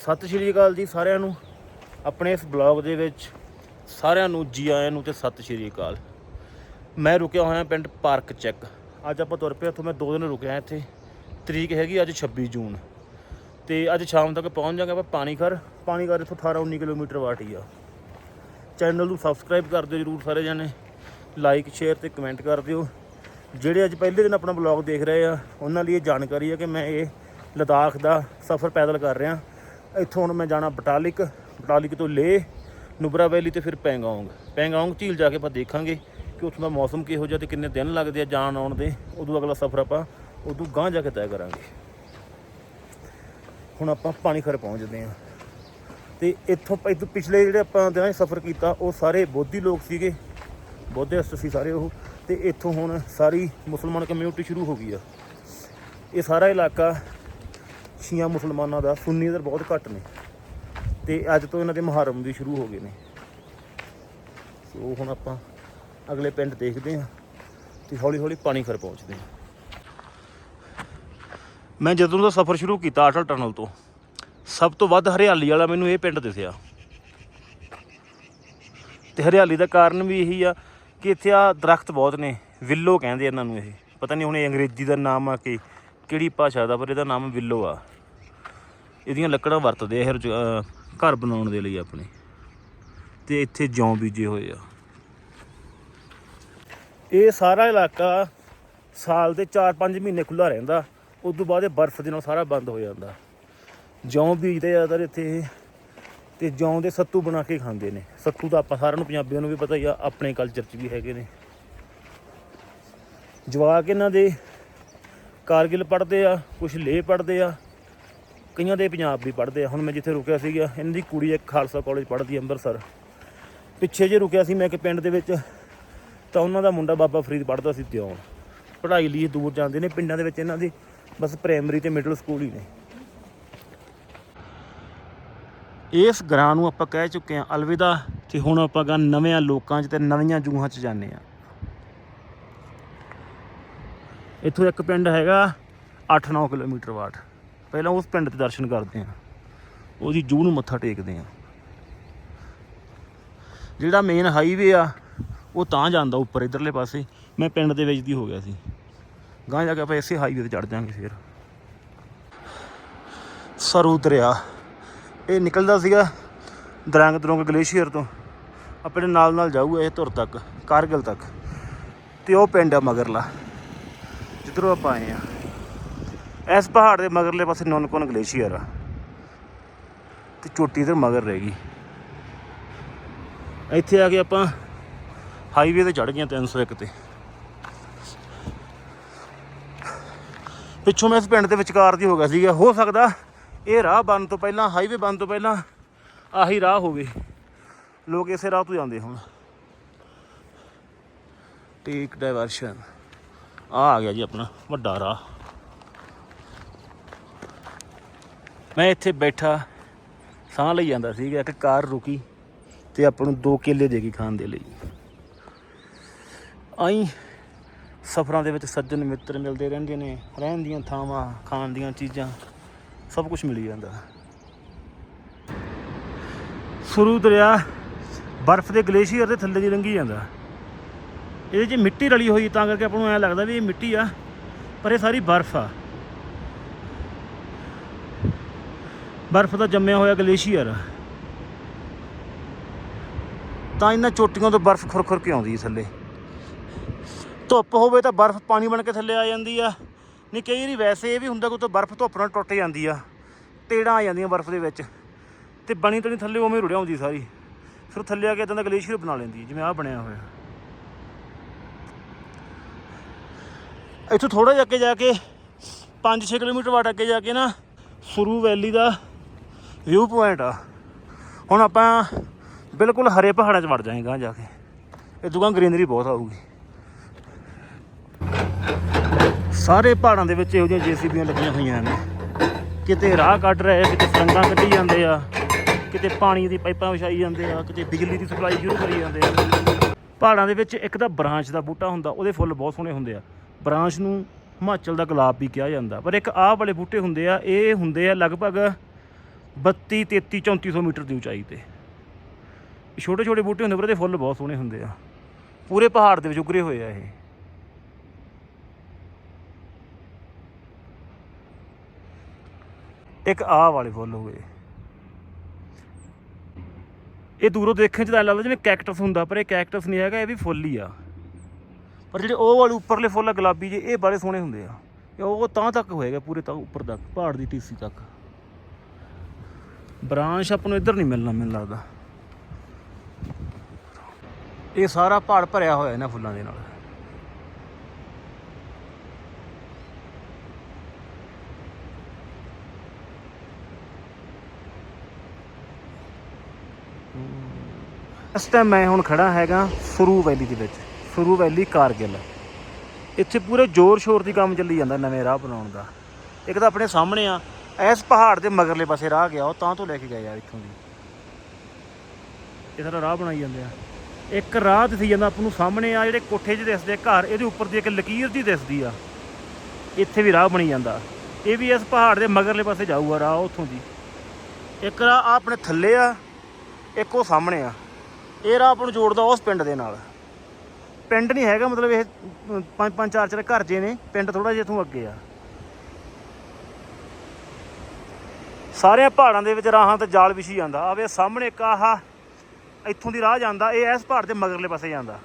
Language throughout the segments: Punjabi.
ਸਤਿ ਸ਼੍ਰੀ ਅਕਾਲ ਜੀ ਸਾਰਿਆਂ ਨੂੰ। ਆਪਣੇ ਇਸ ਬਲੌਗ ਦੇ ਵਿੱਚ ਸਾਰਿਆਂ ਨੂੰ ਜੀ ਆਇਆਂ ਨੂੰ ਤੇ ਸਤਿ ਸ਼੍ਰੀ ਅਕਾਲ। ਮੈਂ ਰੁਕਿਆ ਹੋਇਆ ਪਿੰਡ ਪਾਰਕ ਚੈੱਕ। ਅੱਜ ਆਪਾਂ ਤੁਰ ਪਏ ਉੱਥੋਂ ਮੈਂ ਦੋ ਦਿਨ ਰੁਕਿਆ ਇੱਥੇ। ਤਰੀਕ ਹੈਗੀ ਅੱਜ 26 ਜੂਨ। ਤੇ ਅੱਜ ਸ਼ਾਮ ਤੱਕ ਪਹੁੰਚ ਜਾਵਾਂਗੇ ਆਪਾਂ ਪਾਣੀ ਘਰ ਪਾਣੀ ਘਰ ਇੱਥੋਂ 18 19 ਕਿਲੋਮੀਟਰ ਵਾਟ ਹੀ ਆ। ਚੈਨਲ ਨੂੰ ਸਬਸਕ੍ਰਾਈਬ ਕਰ ਦਿਓ ਜਰੂਰ ਸਾਰੇ ਜਣੇ। ਲਾਈਕ ਸ਼ੇਅਰ ਤੇ ਕਮੈਂਟ ਕਰ ਦਿਓ। ਜਿਹੜੇ ਅੱਜ ਪਹਿਲੇ ਦਿਨ ਆਪਣਾ ਬਲੌਗ ਦੇਖ ਰਹੇ ਆ, ਉਹਨਾਂ ਲਈ ਇਹ ਜਾਣਕਾਰੀ ਆ ਕਿ ਮੈਂ ਇਹ ਲਦਾਖ ਦਾ ਸਫ਼ਰ ਪੈਦਲ ਕਰ ਰਿਹਾ। ਇੱਥੋਂ ਹੁਣ ਮੈਂ ਜਾਣਾ ਬਟਾਲਿਕ ਬਟਾਲਿਕ ਤੋਂ ਲੇਹ, ਨੁਬਰਾ ਵੈਲੀ ਤੇ ਫਿਰ ਪੈਂਗੋਂਗ। ਪੈਂਗੋਂਗ ਝੀਲ ਜਾ ਕੇ ਆਪਾਂ ਦੇਖਾਂਗੇ ਕਿ ਉੱਥੋਂ ਦਾ ਮੌਸਮ ਕਿਹੋ ਜਿਹਾ ਤੇ ਕਿੰਨੇ ਦਿਨ ਲੱਗਦੇ ਆ ਜਾਣ ਆਉਣ ਦੇ। ਉਦੋਂ ਅਗਲਾ ਸਫ਼ਰ ਆਪਾਂ ਉਦੋਂ ਗਾਂਹ ਜਾ ਕੇ ਤੈਅ ਕਰਾਂਗੇ। ਹੁਣ ਆਪਾਂ ਪਾਣੀ ਖਰ ਪਹੁੰਚਦੇ ਹਾਂ। ਤੇ ਇੱਥੋਂ ਇੱਥੋਂ ਪਿਛਲੇ ਜਿਹੜੇ ਆਪਾਂ ਦਿਨਾਂ ਸਫ਼ਰ ਕੀਤਾ, ਉਹ ਸਾਰੇ ਬੋਧੀ ਲੋਕ ਸੀਗੇ। ਬੋਧਿਸਟ ਸੀ ਸਾਰੇ ਉਹ। ਤੇ ਇੱਥੋਂ ਹੁਣ ਸਾਰੀ ਮੁਸਲਮਾਨ ਕਮਿਊਨਿਟੀ ਸ਼ੁਰੂ ਹੋ ਗਈ ਆ। ਇਹ ਸਾਰਾ ਇਲਾਕਾ ਸ਼ੀਆ ਮੁਸਲਮਾਨਾਂ ਦਾ, ਸੁੰਨੀ ਇਧਰ ਬਹੁਤ ਘੱਟ ਨੇ। ਤੇ ਅੱਜ ਤੋਂ ਇਹਨਾਂ ਦੇ ਮੁਹਰਮ ਵੀ ਸ਼ੁਰੂ ਹੋ ਗਏ ਨੇ। ਸੋ ਹੁਣ ਆਪਾਂ ਅਗਲੇ ਪਿੰਡ ਦੇਖਦੇ ਹਾਂ ਤੇ ਹੌਲੀ ਹੌਲੀ ਪਾਣੀ ਖਰ ਪਹੁੰਚਦੇ ਹਾਂ। ਮੈਂ ਜਦੋਂ ਦਾ ਸਫ਼ਰ ਸ਼ੁਰੂ ਕੀਤਾ ਅਟਲ ਟਨਲ ਤੋਂ, ਸਭ ਤੋਂ ਵੱਧ ਹਰਿਆਲੀ ਵਾਲਾ ਮੈਨੂੰ ਇਹ ਪਿੰਡ ਦਿਸਿਆ। ਤੇ ਹਰਿਆਲੀ ਦਾ ਕਾਰਨ ਵੀ ਇਹੀ ਆ ਕਿ ਇੱਥੇ ਆ ਦਰਖਤ ਬਹੁਤ ਨੇ ਵਿਲੋ ਕਹਿੰਦੇ ਇਹਨਾਂ ਨੂੰ ਇਹ। ਪਤਾ ਨਹੀਂ ਹੁਣ ਇਹ ਅੰਗਰੇਜ਼ੀ ਦਾ ਨਾਮ ਆ ਕਿ ਕਿਹੜੀ ਭਾਸ਼ਾ ਦਾ, ਪਰ ਇਹਦਾ ਨਾਮ ਵਿਲੋ ਆ। ਇਹਦੀਆਂ ਲੱਕੜਾਂ ਵਰਤਦੇ ਆ ਇਹ ਘਰ ਬਣਾਉਣ ਦੇ ਲਈ ਆਪਣੇ। ਤੇ ਇੱਥੇ ਜੌਂ ਬੀਜੇ ਹੋਏ ਆ। ਇਹ ਸਾਰਾ ਇਲਾਕਾ ਸਾਲ ਦੇ 4-5 ਮਹੀਨੇ ਖੁੱਲਾ ਰਹਿੰਦਾ। ਉਸ ਤੋਂ ਬਾਅਦ ਇਹ ਬਰਫ਼ ਦੇ ਨਾਲ ਸਾਰਾ ਬੰਦ ਹੋ ਜਾਂਦਾ। ਜੌਂ ਬੀਜਦੇ ਜ਼ਿਆਦਾਤਰ ਇੱਥੇ ਇਹ। ਤੇ ਜੌਂ ਦੇ ਸੱਤੂ ਬਣਾ ਕੇ ਖਾਂਦੇ ਨੇ। ਸੱਤੂ ਤਾਂ ਆਪਾਂ ਸਾਰਿਆਂ ਨੂੰ ਪੰਜਾਬੀਆਂ ਨੂੰ ਵੀ ਪਤਾ ਹੀ ਆ, ਆਪਣੇ ਕਲਚਰ 'ਚ ਵੀ ਹੈਗੇ ਨੇ। ਜਵਾਕ ਇਹਨਾਂ ਦੇ ਕਾਰਗਿਲ ਪੜ੍ਹਦੇ ਆ ਕੁਝ ਲੇ ਪੜ੍ਹਦੇ ਆ। ਕਈਆਂ ਦੇ ਪੰਜਾਬ ਵੀ ਪੜ੍ਹਦੇ ਆ। ਹੁਣ ਮੈਂ ਜਿੱਥੇ ਰੁਕਿਆ ਸੀਗਾ, ਇਹਨਾਂ ਦੀ ਕੁੜੀ ਇੱਕ ਖਾਲਸਾ ਕਾਲਜ ਪੜ੍ਹਦੀ ਅੰਮ੍ਰਿਤਸਰ। ਪਿੱਛੇ ਜੇ ਰੁਕਿਆ ਸੀ ਮੈਂ ਇੱਕ ਪਿੰਡ ਦੇ ਵਿੱਚ, ਤਾਂ ਉਹਨਾਂ ਦਾ ਮੁੰਡਾ ਬਾਬਾ ਫਰੀਦ ਪੜ੍ਹਦਾ ਸੀ ਤਿਉਣ ਪੜ੍ਹਾਈ ਲਈ ਦੂਰ ਜਾਂਦੇ ਨੇ, ਪਿੰਡਾਂ ਦੇ ਵਿੱਚ ਇਹਨਾਂ ਦੀ ਬਸ ਪ੍ਰਾਇਮਰੀ ਤੇ ਮਿਡਲ ਸਕੂਲ ਹੀ ਨੇ। ਇਸ ਗ੍ਰਾਂ ਨੂੰ ਆਪਾਂ ਕਹਿ ਚੁੱਕੇ ਹਾਂ ਅਲਵਿਦਾ, ਤੇ ਹੁਣ ਆਪਾਂ ਗਾ ਨਵਿਆਂ ਲੋਕਾਂ 'ਚ ਤੇ ਨਵੀਆਂ ਜੂਹਾਂ 'ਚ ਜਾਂਦੇ ਆ ਇੱਥੋਂ ਇੱਕ ਪਿੰਡ ਹੈਗਾ 8-9 ਕਿਲੋਮੀਟਰ ਵਾਟ। ਪਹਿਲਾਂ ਉਸ ਪਿੰਡ ਤੇ ਦਰਸ਼ਨ ਕਰਦੇ ਆ ਉਹਦੀ ਜੂਹ ਨੂੰ ਮੱਥਾ ਟੇਕਦੇ ਆ ਜਿਹੜਾ ਮੇਨ ਹਾਈਵੇ ਆ, ਉਹ ਤਾਂ ਜਾਂਦਾ ਉੱਪਰ, ਇਧਰਲੇ ਪਾਸੇ। ਮੈਂ ਪਿੰਡ ਦੇ ਵਿੱਚ ਦੀ ਹੋ ਗਿਆ ਸੀ। ਗਾਂ ਜਾ ਕੇ ਆਪਾਂ ਇਸੇ ਹਾਈਵੇ ਤੇ ਚੜ ਜਾਾਂਗੇ ਫਿਰ। ਸਰੂ ਦਰਿਆ। ਇਹ ਨਿਕਲਦਾ ਸੀਗਾ ਦਰੰਗ ਦਰੰਗ ਗਲੇਸ਼ੀਅਰ ਤੋਂ। ਆਪਣੇ ਨਾਲ ਨਾਲ ਜਾਊਗਾ ਇਹ ਧੁਰ ਤੱਕ, ਕਾਰਗਿਲ ਤੱਕ। ਤੇ ਉਹ ਪਿੰਡ ਆ ਮਗਰਲਾ। ਜਿੱਧਰੋਂ ਆਪਾਂ ਆਏ ਆ ਇਸ ਪਹਾੜ ਦੇ ਮਗਰਲੇ ਪਾਸੇ ਨੌਨਕੋਨ ਗਲੇਸ਼ੀਅਰ ਆ। ਤੇ ਚੋਟੀ ਤੇ ਮਗਰ ਰਹਿ ਗਈ। ਇੱਥੇ ਆ ਕੇ ਆਪਾਂ ਹਾਈਵੇ ਤੇ ਚੜ ਗਏ 301 ਤੇ। ਪਿੱਛੋਂ ਮੈਂ ਇਸ ਪਿੰਡ ਦੇ ਵਿਚਕਾਰ ਦੀ ਹੋ ਗਿਆ ਸੀਗਾ। ਹੋ ਸਕਦਾ ਇਹ ਰਾਹ ਬਣਨ ਤੋਂ ਪਹਿਲਾਂ ਹਾਈਵੇ ਬਣਨ ਤੋਂ ਪਹਿਲਾਂ ਆਹੀ ਰਾਹ ਹੋਵੇ। ਲੋਕ ਇਸੇ ਰਾਹ ਤੋਂ ਜਾਂਦੇ ਹੁਣ। ਟੇਕ ਡਾਇਵਰਸ਼ਨ ਆ ਆ ਗਿਆ ਜੀ ਆਪਣਾ ਵੱਡਾ ਰਾਹ। ਮੈਂ ਇੱਥੇ ਬੈਠਾ, ਸਾਹ ਲਈ ਜਾਂਦਾ ਸੀਗਾ, ਇੱਕ ਕਾਰ ਰੁਕੀ ਤੇ ਆਪਾਂ ਨੂੰ ਦੋ ਕੇਲੇ ਦੇ ਗਈ ਖਾਣ ਦੇ ਲਈ। ਆਈ ਸਫ਼ਰਾਂ ਦੇ ਵਿੱਚ ਸੱਜਣ ਮਿੱਤਰ ਮਿਲਦੇ ਰਹਿੰਦੇ ਨੇ, ਰਹਿਣ ਦੀਆਂ ਥਾਵਾਂ, ਖਾਣ ਦੀਆਂ ਚੀਜ਼ਾਂ, ਸਭ ਕੁਝ ਮਿਲ ਜਾਂਦਾ। ਸੁਰੂ ਦਰਿਆ ਬਰਫ਼ ਦੇ ਗਲੇਸ਼ੀਅਰ ਦੇ ਥੱਲੇ ਦੀ ਲੰਘੀ ਜਾਂਦਾ। ਇਹਦੇ 'ਚ ਮਿੱਟੀ ਰਲੀ ਹੋਈ ਤਾਂ ਕਰਕੇ ਆਪਾਂ ਨੂੰ ਐਂ ਲੱਗਦਾ ਵੀ ਇਹ ਮਿੱਟੀ ਆ, ਪਰ ਇਹ ਸਾਰੀ ਬਰਫ਼ ਆ। ਬਰਫ਼ ਦਾ ਜੰਮਿਆ ਹੋਇਆ ਗਲੇਸ਼ੀਅਰ। ਤਾਂ ਇਹਨਾਂ ਚੋਟੀਆਂ ਤੋਂ ਬਰਫ਼ ਖੁਰਖੁਰ ਕੇ ਆਉਂਦੀ ਹੈ ਥੱਲੇ। ਧੁੱਪ ਹੋਵੇ ਤਾਂ ਬਰਫ਼ ਪਾਣੀ ਬਣ ਕੇ ਥੱਲੇ ਆ ਜਾਂਦੀ ਆ। ਨਹੀਂ ਕਈ ਵਾਰੀ ਵੈਸੇ ਇਹ ਵੀ ਹੁੰਦਾ ਕਿ ਤਾਂ ਬਰਫ਼ ਧੁੱਪ ਨਾਲ ਟੁੱਟ ਜਾਂਦੀ ਆ। ਟੇੜਾਂ ਆ ਜਾਂਦੀਆਂ ਬਰਫ਼ ਦੇ ਵਿੱਚ। ਤੇ ਬਣੀ ਤਣੀ ਥੱਲੇ ਉਵੇਂ ਰੁੜਿਆ ਹੁੰਦੀ ਸਾਰੀ। ਫਿਰ ਥੱਲੇ ਆ ਕੇ ਇਦਾਂ ਦਾ ਗਲੇਸ਼ੀਅਰ ਬਣਾ ਲੈਂਦੀ ਹੈ, ਜਿਵੇਂ ਆ ਬਣਿਆ ਹੋਇਆ। ਇੱਥੋਂ ਥੋੜਾ ਜਿਹਾ ਅੱਗੇ ਜਾ ਕੇ 5-6 ਕਿਲੋਮੀਟਰ ਵਾਟ ਅੱਗੇ ਜਾ ਕੇ ਨਾ ਸੁਰੂ ਵੈਲੀ ਦਾ ਵਿਊ ਪੁਆਇੰਟ ਆ। ਹੁਣ ਆਪਾਂ ਬਿਲਕੁਲ ਹਰੇ ਪਹਾੜਾਂ 'ਚ ਵੜ ਜਾਏਗਾ ਜਾ ਕੇ। ਇਹ ਦੁਕਾਨ ਗ੍ਰੀਨਰੀ ਬਹੁਤ ਆਊਗੀ। ਸਾਰੇ ਪਹਾੜਾਂ ਦੇ ਵਿੱਚ ਇਹੋ ਜਿਹੀਆਂ ਜੀਸੀਬੀਆਂ ਲੱਗੀਆਂ ਹੋਈਆਂ ਨੇ। ਕਿਤੇ ਰਾਹ ਕੱਢ ਰਹੇ ਕਿਤੇ ਸੁਰੰਗਾਂ ਕੱਢੀ ਜਾਂਦੇ ਆ, ਕਿਤੇ ਪਾਣੀ ਦੀ ਪਾਈਪਾਂ ਵਿਛਾਈ ਜਾਂਦੇ ਆ, ਕਿਤੇ ਬਿਜਲੀ ਦੀ ਸਪਲਾਈ ਸ਼ੁਰੂ ਕਰੀ ਜਾਂਦੇ ਆ। ਪਹਾੜਾਂ ਦੇ ਵਿੱਚ ਇੱਕ ਤਾਂ ਬ੍ਰਾਂਚ ਦਾ ਬੂਟਾ ਹੁੰਦਾ, ਉਹਦੇ ਫੁੱਲ ਬਹੁਤ ਸੋਹਣੇ ਹੁੰਦੇ ਆ। ਬ੍ਰਾਂਚ ਨੂੰ ਹਿਮਾਚਲ ਦਾ ਗੁਲਾਬ ਵੀ ਕਿਹਾ ਜਾਂਦਾ। ਪਰ ਇੱਕ ਆਹ ਵਾਲੇ ਬੂਟੇ ਹੁੰਦੇ ਆ, ਇਹ ਹੁੰਦੇ ਆ ਲਗਭਗ 32 33 3400 ਮੀਟਰ ਦੀ ਉਚਾਈ ਤੇ। ਛੋਟੇ ਛੋਟੇ ਬੂਟੇ ਹੁੰਦੇ ਪਰ ਇਹਦੇ ਫੁੱਲ ਬਹੁਤ ਸੋਹਣੇ ਹੁੰਦੇ ਆ। ਪੂਰੇ ਪਹਾੜ ਦੇ ਵਿੱਚ ਉਗਰੇ ਹੋਏ ਆ ਇਹ। ਇੱਕ ਆਹ ਵਾਲੇ ਫੁੱਲ ਹੋ ਗਏ। ਇਹ ਦੂਰੋਂ ਦੇਖਣ ਚ ਤਾਂ ਲੱਗਦਾ ਜਿਵੇਂ ਕੈਕਟਸ ਹੁੰਦਾ, ਪਰ ਇਹ ਕੈਕਟਸ ਨਹੀਂ ਹੈਗਾ, ਇਹ ਵੀ ਫੁੱਲ ਹੀ ਆ। ਪਰ ਜਿਹੜੇ ਉਹ ਵਾਲੇ ਉੱਪਰਲੇ ਫੁੱਲ ਆ ਗੁਲਾਬੀ ਜੇ ਇਹ ਬੜੇ ਸੋਹਣੇ ਹੁੰਦੇ ਆ। ਇਹ ਉਹ ਤਾਂ ਤੱਕ ਹੋਏਗਾ ਪੂਰੇ ਤਾਂ ਉੱਪਰ ਤੱਕ, ਪਹਾੜ ਦੀ ਟੀਸੀ ਤੱਕ। ਬ੍ਰਾਂਚ ਆਪਾਂ ਨੂੰ ਇੱਧਰ ਨਹੀਂ ਮਿਲਣਾ, ਮੈਨੂੰ ਲੱਗਦਾ। ਇਹ ਸਾਰਾ ਪਹਾੜ ਭਰਿਆ ਹੋਇਆ ਇਹਨਾਂ ਫੁੱਲਾਂ ਦੇ ਨਾਲ। ਇਸ ਟਾਈਮ ਮੈਂ ਹੁਣ ਖੜਾ ਹੈਗਾ ਸੁਰੂ ਵੈਲੀ ਦੇ ਵਿੱਚ। ਸੁਰੂ ਵੈਲੀ ਕਾਰਗਿਲ ਇੱਥੇ ਪੂਰੇ ਜ਼ੋਰ ਸ਼ੋਰ ਦੀ ਕੰਮ ਚੱਲੀ ਜਾਂਦਾ ਨਵੇਂ ਰਾਹ ਬਣਾਉਣ ਦਾ। ਇੱਕ ਤਾਂ ਆਪਣੇ ਸਾਹਮਣੇ ਆ ਇਸ ਪਹਾੜ ਦੇ ਮਗਰਲੇ ਪਾਸੇ ਰਾਹ ਗਿਆ, ਉਹ ਤਾਂ ਤੋਂ ਲੈ ਕੇ ਗਏ ਆ ਇੱਥੋਂ ਦੀ। ਇਹ ਸਾਰਾ ਰਾਹ ਬਣਾਈ ਜਾਂਦੇ ਆ। ਇੱਕ ਰਾਹ ਦਿਸੀ ਜਾਂਦਾ ਆਪਾਂ ਨੂੰ ਸਾਹਮਣੇ ਆ, ਜਿਹੜੇ ਕੋਠੇ 'ਚ ਦਿਸਦੇ ਆ ਘਰ, ਇਹਦੇ ਉੱਪਰ ਦੀ ਇੱਕ ਲਕੀਰ ਦੀ ਦਿਸਦੀ ਆ। ਇੱਥੇ ਵੀ ਰਾਹ ਬਣੀ ਜਾਂਦਾ। ਇਹ ਵੀ ਇਸ ਪਹਾੜ ਦੇ ਮਗਰਲੇ ਪਾਸੇ ਜਾਊਗਾ ਰਾਹ, ਉੱਥੋਂ ਦੀ। ਇੱਕ ਰਾਹ ਆਹ ਆਪਣੇ ਥੱਲੇ ਆ, ਇੱਕ ਉਹ ਸਾਹਮਣੇ ਆ। ਇਹ ਰਾਹ ਆਪਾਂ ਨੂੰ ਜੋੜਦਾ ਉਸ ਪਿੰਡ ਦੇ ਨਾਲ। ਪਿੰਡ ਨਹੀਂ ਹੈਗਾ, ਮਤਲਬ ਇਹ ਪੰਜ ਪੰਜ ਚਾਰ ਚਾਰ ਘਰ ਜੇ ਨੇ, ਪਿੰਡ ਥੋੜਾ ਜਿਹਾ ਇੱਥੋਂ ਅੱਗੇ ਆ। ਸਾਰਿਆਂ ਪਹਾੜਾਂ ਦੇ ਵਿੱਚ ਰਾਹਾਂ ਤੇ ਜਾਲ ਵਿਛੀ ਜਾਂਦਾ। ਆਵੇ ਸਾਹਮਣੇ ਇੱਕ ਆਹ ਇੱਥੋਂ ਦੀ ਰਾਹ ਜਾਂਦਾ, ਇਹ ਇਸ ਪਹਾੜ ਦੇ ਮਗਰਲੇ ਪਾਸੇ ਜਾਂਦਾ।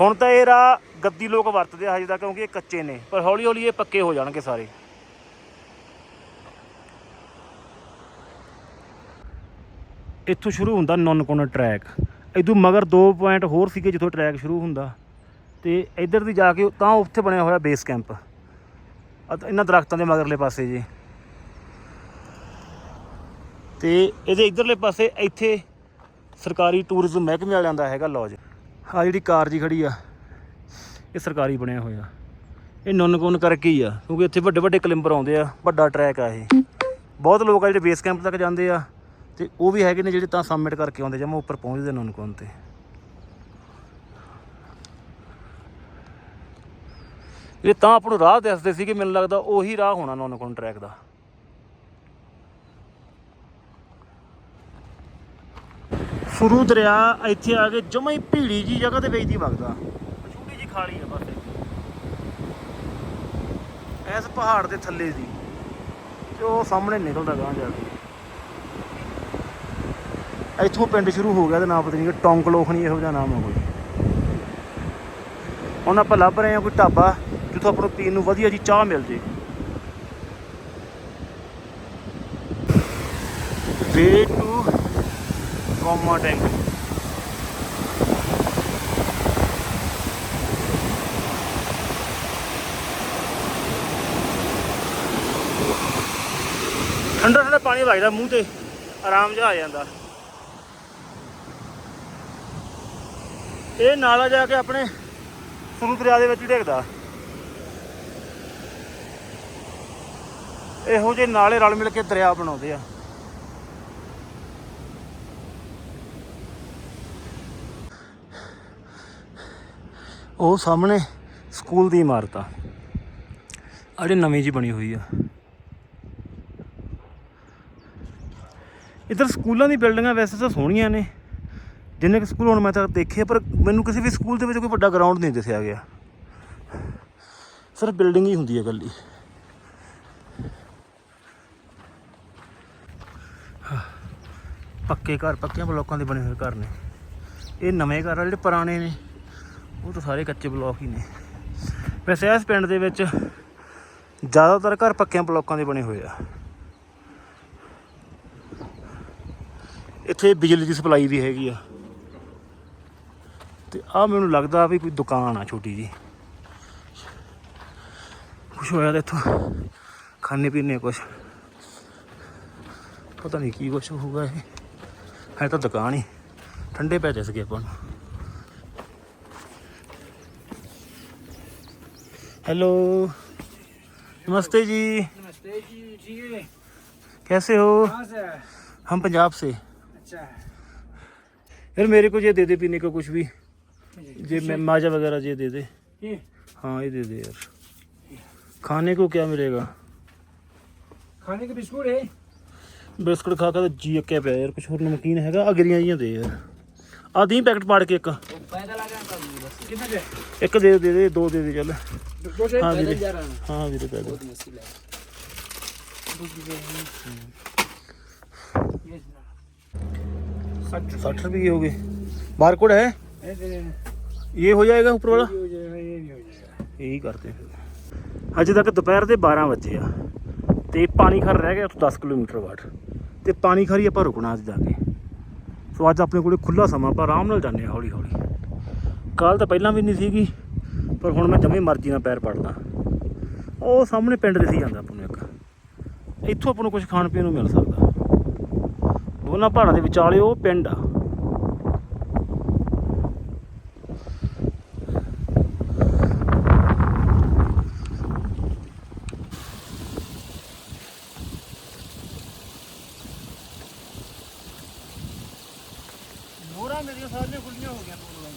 ਹੁਣ ਤਾਂ ਇਹ ਰਾਹ ਗੱਦੀ ਲੋਕ ਵਰਤਦੇ ਆ ਹਜੇ ਤੱਕ ਕਿਉਂਕਿ ਇਹ ਕੱਚੇ ਨੇ, ਪਰ ਹੌਲੀ ਹੌਲੀ ਇਹ ਪੱਕੇ ਹੋ ਜਾਣਗੇ ਸਾਰੇ। ਇੱਥੋਂ ਸ਼ੁਰੂ ਹੁੰਦਾ ਨੌਨਕੋਨਾ ਟਰੈਕ। ਇਦੋਂ ਮਗਰ ਦੋ ਪੁਆਇੰਟ ਹੋਰ ਸੀਗੇ ਜਿੱਥੋਂ ਟਰੈਕ ਸ਼ੁਰੂ ਹੁੰਦਾ। ਤੇ ਇੱਧਰ ਦੀ ਜਾ ਕੇ ਤਾਂ ਉੱਥੇ ਬਣਿਆ ਹੋਇਆ ਬੇਸ ਕੈਂਪ। ਇਹਨਾਂ ਦਰਖਤਾਂ ਦੇ ਮਗਰਲੇ ਪਾਸੇ ਜੀ। ਤੇ ਇਹਦੇ ਇਧਰਲੇ ਪਾਸੇ ਇੱਥੇ ਸਰਕਾਰੀ ਟੂਰਿਜ਼ਮ ਮਹਿਕਮੇ ਵਾਲਿਆਂ ਦਾ ਹੈਗਾ ਲੌਜ ਆ ਜਿਹੜੀ ਕਾਰ ਜੀ ਖੜੀ ਆ, ਇਹ ਸਰਕਾਰੀ ਬਣਿਆ ਹੋਇਆ। ਇਹ ਨੁੰਨ ਨੁੰਨਕੁੰਨ ਕਰਕੇ ਹੀ ਆ, ਕਿਉਂਕਿ ਇੱਥੇ ਵੱਡੇ ਵੱਡੇ ਕਲਿੰਬਰ ਆਉਂਦੇ ਆ, ਵੱਡਾ ਟਰੈਕ ਆ ਇਹ। ਬਹੁਤ ਲੋਕ ਆ ਜਿਹੜੇ ਬੇਸ ਕੈਂਪ ਤੱਕ ਜਾਂਦੇ ਆ, ਤੇ ਉਹ ਵੀ ਹੈਗੇ ਨੇ ਜਿਹੜੇ ਤਾਂ ਸਬਮਿਟ ਕਰਕੇ ਆਉਂਦੇ, ਜਮਾ ਉੱਪਰ ਪਹੁੰਚਦੇ ਨੁੰਨ ਨੁੰਨਕੁੰਨ ਤੇ। ਇਹ ਤਾਂ ਆਪਾਂ ਨੂੰ ਰਾਹ ਦੱਸਦੇ ਸੀ ਕਿ ਮੈਨੂੰ ਲੱਗਦਾ ਉਹੀ ਰਾਹ ਹੋਣਾ ਨੌਨਕੁੰਨ ਟਰੈਕ ਦਾ। ਸੁਰੂ ਦਰਿਆ ਇੱਥੇ ਆ ਕੇ ਜਮਾ ਹੀ ਭੀੜੀ ਜੀ ਜਗ੍ਹਾ ਤੇ ਵੇਚਦੀ ਵਗਦਾ। ਛੋਟੀ ਜੀ ਖਾਲੀ ਆ ਬਸ ਐਸ ਪਹਾੜ ਦੇ ਥੱਲੇ ਦੀ ਤੇ ਉਹ ਸਾਹਮਣੇ ਨਿਕਲਦਾ ਗਾਂ ਜਾ ਕੇ। ਇੱਥੋਂ ਪਿੰਡ ਸ਼ੁਰੂ ਹੋ ਗਿਆ ਤੇ ਨਾਮ ਪਤਾ ਨਹੀਂ ਕਿ ਟੌਂਕਲੋਖਣੀ ਇਹੋ ਜਿਹਾ ਨਾਮ ਆ ਕੋਈ। ਹੁਣ ਆਪਾਂ ਲੱਭ ਰਹੇ ਹਾਂ ਕੋਈ ਢਾਬਾ। ਜਿੱਥੋਂ ਆਪਾਂ ਨੂੰ ਪੀਣ ਨੂੰ ਵਧੀਆ ਜੀ ਚਾਹ ਮਿਲ ਜੇ। ਵੇ ਟੂ ਕੋਮਾ ਟੈਂਕ ਠੰਡਾ ਠੰਡਾ ਪਾਣੀ ਵਗਦਾ ਮੂੰਹ ਤੇ, ਆਰਾਮ ਜਿਹਾ ਆ ਜਾਂਦਾ। ਇਹ ਨਾਲਾ ਜਾ ਕੇ ਆਪਣੇ ਸੁਰੂ ਦਰਿਆ ਦੇ ਵਿੱਚ ਹੀ ਡਿੱਗਦਾ। ਇਹੋ ਜਿਹੇ ਨਾਲੇ ਰਲ ਮਿਲ ਕੇ ਦਰਿਆ ਬਣਾਉਂਦੇ ਆ। ਉਹ ਸਾਹਮਣੇ ਸਕੂਲ ਦੀ ਇਮਾਰਤ ਆ। ਆ ਨਵੀਂ ਜੀ ਬਣੀ ਹੋਈ ਆ। ਇੱਧਰ ਸਕੂਲਾਂ ਦੀ ਬਿਲਡਿੰਗਾਂ ਵੈਸੇ ਤਾਂ ਸੋਹਣੀਆਂ ਨੇ। ਜਿੰਨੇ ਕੁ ਸਕੂਲ ਹੁਣ ਮੈਂ ਤਾਂ ਦੇਖੇ, ਪਰ ਮੈਨੂੰ ਕਿਸੇ ਵੀ ਸਕੂਲ ਦੇ ਵਿੱਚ ਕੋਈ ਵੱਡਾ ਗਰਾਊਂਡ ਨਹੀਂ ਦਿਸਿਆ ਗਿਆ। ਸਿਰਫ ਬਿਲਡਿੰਗ ਹੀ ਹੁੰਦੀ ਹੈ ਇਕੱਲੀ। ਪੱਕੇ ਘਰ, ਪੱਕਿਆਂ ਬਲੋਕਾਂ ਦੇ ਬਣੇ ਹੋਏ ਘਰ ਨੇ। ਇਹ ਨਵੇਂ ਘਰ ਆ ਜਿਹੜੇ ਪੁਰਾਣੇ ਨੇ। ਉਹ ਤਾਂ ਸਾਰੇ ਕੱਚੇ ਬਲੋਕ ਹੀ ਨੇ। ਵੈਸੇ ਇਸ ਪਿੰਡ ਦੇ ਵਿੱਚ ਜ਼ਿਆਦਾਤਰ ਘਰ ਪੱਕਿਆਂ ਬਲੋਕਾਂ ਦੇ ਬਣੇ ਹੋਏ ਆ। ਇੱਥੇ ਬਿਜਲੀ ਦੀ ਸਪਲਾਈ ਵੀ ਹੈਗੀ ਆ। ਤੇ ਆ ਮੈਨੂੰ ਲੱਗਦਾ ਵੀ ਕੋਈ ਦੁਕਾਨ ਆ ਛੋਟੀ ਜੀ ਕੁਛ ਹੋਇਆ ਤਾਂ ਇੱਥੋਂ ਖਾਣੇ ਪੀਣੇ ਕੁਛ। ਪਤਾ ਨਹੀਂ ਕੀ ਕੁਛ ਹੋਊਗਾ ਇਹ। ਹੈ ਤਾਂ ਦੁਕਾਨ ਹੀ ਠੰਡੇ ਪੈ ਜਸ ਗਏ ਆਪਾਂ ਨੂੰ हेलो नमस्ते जी नमस्ते जी जी कैसे हो कहाँ से है हम पंजाब से अच्छा यार मेरे को ये दे दे पीने को कुछ भी है ये मैं माजा वगैरह ये दे दे ये हाँ ये दे दे यार खाने को क्या मिलेगा खाने के बिस्कुट है ਬਿਸਕੁਟ ਖਾ ਕੇ ਤਾਂ ਜੀ ਅੱਕਿਆ ਪਿਆ ਯਾਰ ਕੁਛ ਹੋਰ ਨਮਕੀਨ ਹੈਗਾ ਆ ਗਿਰੀਆਂ ਜੀਆਂ ਦੇ ਯਾਰ ਆ ਦੀ ਪੈਕਟ ਪਾੜ ਕੇ ਇੱਕ पैदल आ जाए कितना है ਇੱਕ ਦੇ ਦੇ ਦੇ ਦੋ ਦੇ ਦੇ ਚੱਲ दो से हाँ, पैदल दीदी। जा रहा है ਹਾਂ ਵੀਰੇ ਪੈਦਲ बहुत मुश्किल है ये साठ 60 रुपये हो गए बारकोड है रुपये ये हो जाएगा ऊपर वाला हो जाएगा ये भी हो जाएगा ਇਹੀ ਕਰਦੇ ਫਿਰ ਅਜੇ ਤੱਕ ਦੁਪਹਿਰ ਦੇ 12 ਵਜੇ ਆ ਤੇ ਪਾਣੀ ਖਰ ਰਹਿ ਗਿਆ ਉੱਥੋਂ 10 ਕਿਲੋਮੀਟਰ ਬਾਅਦ ਤੇ ਪਾਣੀ ਖਰੀ ਆਪਾਂ ਰੁਕਣਾ ਅੱਜ ਜਾ ਕੇ। ਸੋ ਅੱਜ ਆਪਣੇ ਕੋਲੇ ਖੁੱਲਾ ਸਮਾਂ, ਆਪਾਂ ਆਰਾਮ ਨਾਲ ਜਾਂਦੇ ਹਾਂ ਹੌਲੀ ਹੌਲੀ। ਕੱਲ ਤਾਂ ਪਹਿਲਾਂ ਵੀ ਨਹੀਂ ਸੀਗੀ, ਪਰ ਹੁਣ ਮੈਂ ਜਮੇ ਮਰਜ਼ੀ ਨਾਲ ਪੈਰ ਪੜਦਾ ਉਹ ਸਾਹਮਣੇ ਪਿੰਡ ਦੇ ਸੀ ਜਾਂਦਾ ਆਪਾਂ ਨੂੰ ਇੱਕ। ਇੱਥੋਂ ਆਪਾਂ ਨੂੰ ਕੁਝ ਖਾਣ ਪੀਣ ਨੂੰ ਮਿਲ ਸਕਦਾ। ਦੋਨਾਂ ਪਹਾੜਾਂ ਦੇ ਵਿਚਾਲੇ ਉਹ ਪਿੰਡ ਆ ਮੋਰਾ ਮੇਰੀਆਂ ਸਾਰੀਆਂ ਖੁੱਲੀਆਂ ਹੋ ਗਈਆਂ ਦੋਨੋਂ ਲਾਈਨ